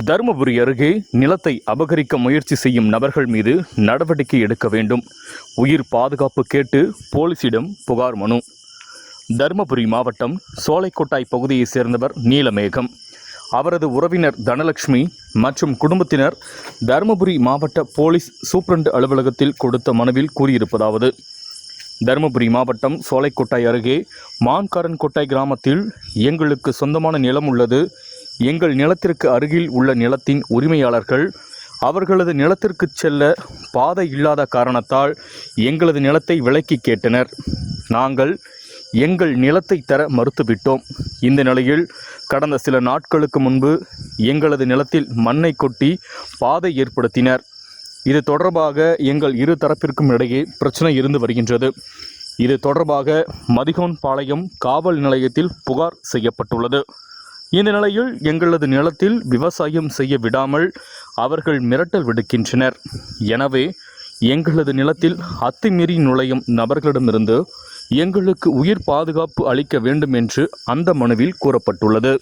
தருமபுரி அருகே நிலத்தை அபகரிக்க முயற்சி செய்யும் நபர்கள் மீது நடவடிக்கை எடுக்க வேண்டும். உயிர் பாதுகாப்பு கேட்டு போலீசிடம் புகார் மனு. தருமபுரி மாவட்டம் சோலைக்கோட்டாய் பகுதியைச் சேர்ந்தவர் நீலமேகம். அவரது உறவினர் தனலட்சுமி மற்றும் குடும்பத்தினர் தருமபுரி மாவட்ட போலீஸ் சூப்பரண்டு அலுவலகத்தில் கொடுத்த மனுவில் கூறியிருப்பதாவது தருமபுரி மாவட்டம் சோலைக்கோட்டாய் அருகே மான்காரன்கோட்டை கிராமத்தில் எங்களுக்கு சொந்தமான நிலம் உள்ளது எங்கள் நிலத்திற்கு அருகில் உள்ள நிலத்தின் உரிமையாளர்கள் அவர்களது நிலத்திற்கு செல்ல பாதை இல்லாத காரணத்தால் எங்களது நிலத்தை விலக்கி கேட்டனர். நாங்கள் எங்கள் நிலத்தை தர மறுத்துவிட்டோம். இந்த நிலையில் கடந்த சில நாட்களுக்கு முன்பு எங்களது நிலத்தில் மண்ணை கொட்டி பாதை ஏற்படுத்தினர். இது தொடர்பாக எங்கள் இரு தரப்பிற்கும் இடையே பிரச்சனை இருந்து வருகின்றது. இது தொடர்பாக மதிகோன் பாளையம் காவல் நிலையத்தில் புகார் செய்யப்பட்டுள்ளது. இந்த நிலையில் எங்களது நிலத்தில் விவசாயம் செய்ய விடாமல் அவர்கள் மிரட்டல் விடுக்கின்றனர். எனவே எங்களது நிலத்தில் அத்துமீறி நுழையும் நபர்களிடமிருந்து எங்களுக்கு உயிர் பாதுகாப்பு அளிக்க வேண்டும் என்று அந்த மனுவில் கூறப்பட்டுள்ளது.